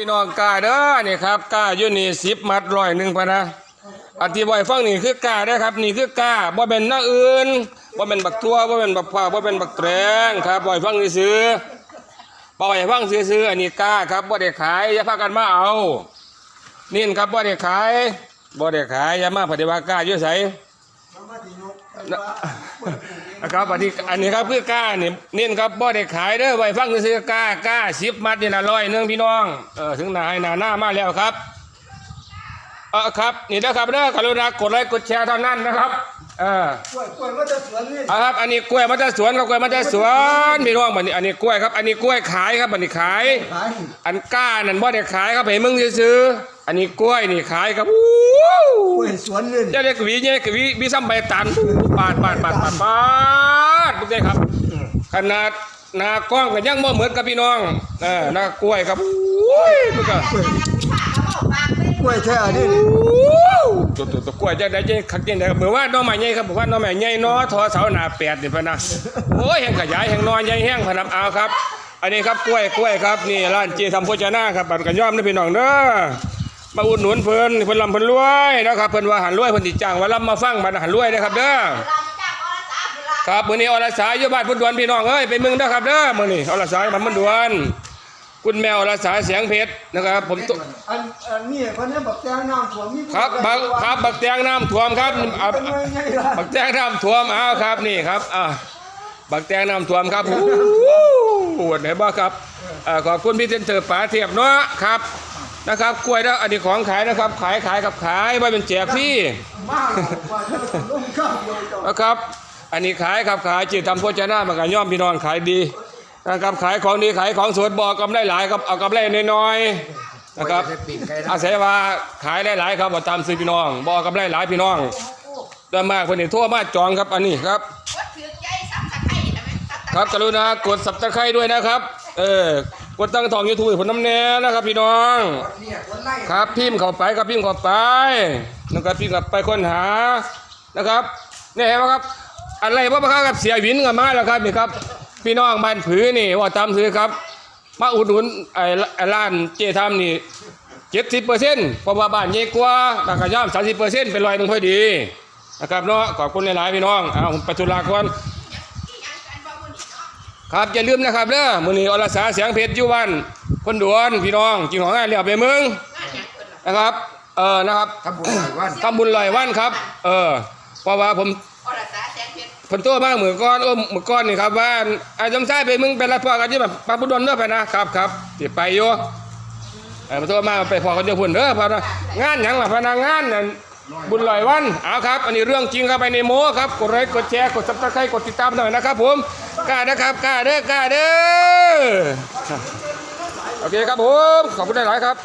พี่น้องกาเด้อนี่ครับกาอยู่นี่สิบมัดร้อยหนึ่งพะนะอธิบายฟังนี่คือกาเด้อครับ นี่คือกาบ่เป็นหน้าอื่นบ่เป็นบักตัวบ่เป็นบักผ้าบ่เป็นบักแตรงครับบ่ให้ฟังซื้อบ่ให้ฟังซื้ออันนี้กาครับบ่ได้ขายอย่าพากันมาเอานี่ครับบ่ได้ขายบ่ได้ขายอย่ามาปฏิบัติก้าอยู่ไส นะครับอันนี้อันนี้ครับคือกล้านี่นี่ครับบ่ได้ขายเด้อไว้ฟังซื้อกล้ากล้าสิบมัดนี่ละร้อยหนึงพี่น้องเออถึงนายหนาหน้ามาแล้วครับเออครับนี่นะครับเด้อกรุณากดไลค์กดแชร์เท่านั้นนะครับเออกล้วยกล้วยมันจะสวนนี่เอาครับอันนี้กล้วยมาจากสวนครับกล้วยมาจากสวนพี่น้องบัดนี้อันนี้กล้วยครับอันนี้กล้วยขายครับบัดนี้ขาย ขายอันก้านั่นบ่ได้ขายครับให้มึงซื้อๆอันนี้กล้วยนี่ขายครับอู้กล้วยส วนนี่จะเรียกหวีเนี่ยหวีหวีซ้ำใบตันปาดปาดปาดปาดปาดดูได้ครับ ขนาดหนากล้องกันยังบ่เหมือนกับพี่น้องเออหน้ากล้วยครับอุ้ยมันก็กล้วยแท้นี่ตัวตัวตัวกล้วยจะได้จะขักยังไงเหมือนว่าน้องใหม่ใหญ่ครับบอกว่าน้องใหม่ใหญ่เนาะทอเสาหนาแปดนี่พะนะโอ้ยแห่งขยายแห่งนอนใหญ่แห่งพะนับเอาครับ อันนี้ครับกล้วยกล้วยครับนี่ร้านเจทำโภชนาครับบัตรกันย่อมนะพี่น้องเด้อ มาอุดหนุนเพิ่นเพิ่นลำเพิ่นรวยนะครับเพิ่นว่าหันรวยเพิ่นติจ้างว่าลำมาฟังบัตรหันรวยนะครับเด้อครับมื้อนี้อรสายอยู่บ้านพุ่นดวนพี่น้องเอ้ยไปเมึงนะครับเด้อมื้อนี้อรสายบ้านพุ่นดวนคุณแมวอรสายเสียงเพชรนะครับผมตุอันอันนี้คนนี้บักแจ้งน้ำท่วมนี่ครับบักครับบักแตงน้ำท่วมครับอะเป็นไงไงล่ะบักแตงน้ำท่วมเอาครับนี่ครับอะบักแตงน้ำท่วมครับโอ้โหไหนบ้างครับอ่าขอบคุณพี่เซนเตอร์ป๋าเทียบเนาะครับ นะครับกล้วยนะอันนี้ของขายนะครับ ขายขายกับขายไม่เป็นแจกพี่มากกว่าจะลงข้าวเดียวจบนะครับ อันนี้ขายครับขายจิตทำโภชนามันก็ย่อมพี่น้องขายดีนะครับขายของดีขายของสดบอกกำไรหลายครับเอากำไรน้อยๆนะครับอาศัยว่าขายได้หลายครับบ่ตามซื้อพี่น้องบอกกำไรหลายพี่น้องด้มากคนนี้ทั่วมาจองครับอันนี้ครับครับกรุณากดสับตะไคร้ด้วยนะครับ เออ กดตั้งทองยูทูบผลน้ำแน่นะครับพี่น้อง ครับพิมพ์เข้าไปครับพิมพ์เข้าไปนะครับพิมพ์เข้าไปค้นหานะครับนี่เห็นไหมครับ อะไรบ้างครับเสียวินกันมาแล้วครับนี่ครับพี่น้องบ้านผือนี่ว่าตามซื้อครับ มาอุดหนุนไอ้ไอ้ร้านเจทามนี่เจ็ดสิบเปอร์เซ็นต์เพราะว่าบ้านใหญ่กว่าบางกระย่อมสามสิบเปอร์เซ็นต์เป็นรอยหนึ่งพอดีนะครับเนาะขอบคุณหลายๆพี่น้องเอาผมไปธุระก่อน ครับอย่าลืมนะครับเด้อมื้อนี้อรสาเสียงเพชรอยู่วันคนดวนพี่น้องจริงของงานเรียบไปมึงนะครับเออนะครับทำบุญหลายวันทำบุญลอยวันครับ เออเพราะว่าผมเพิ่นโตมาเหมือนก้อนโอ้เหมือนก้อนนี่ครับว่าไอ้จำใช้ไปมึงเป็นไรพ่อกันที่แบบปาบุดนเด้อไปนะครับครับสิไปอยู่เออเพิ่นโตมาไปพอกันเดียวพุ่นเด้อพอนะงานหยังล่ะพนักงานนั่น บุญลอยวันเอาครับ อันนี้เรื่องจริงครับไปในโมครับกดไลค์กดแชร์กดซับสไครต์กดติดตามหน่อยนะครับผมกล้านะครับกล้าเด้อกล้าเด้อโอเคครับผมขอบคุณหลายๆครับ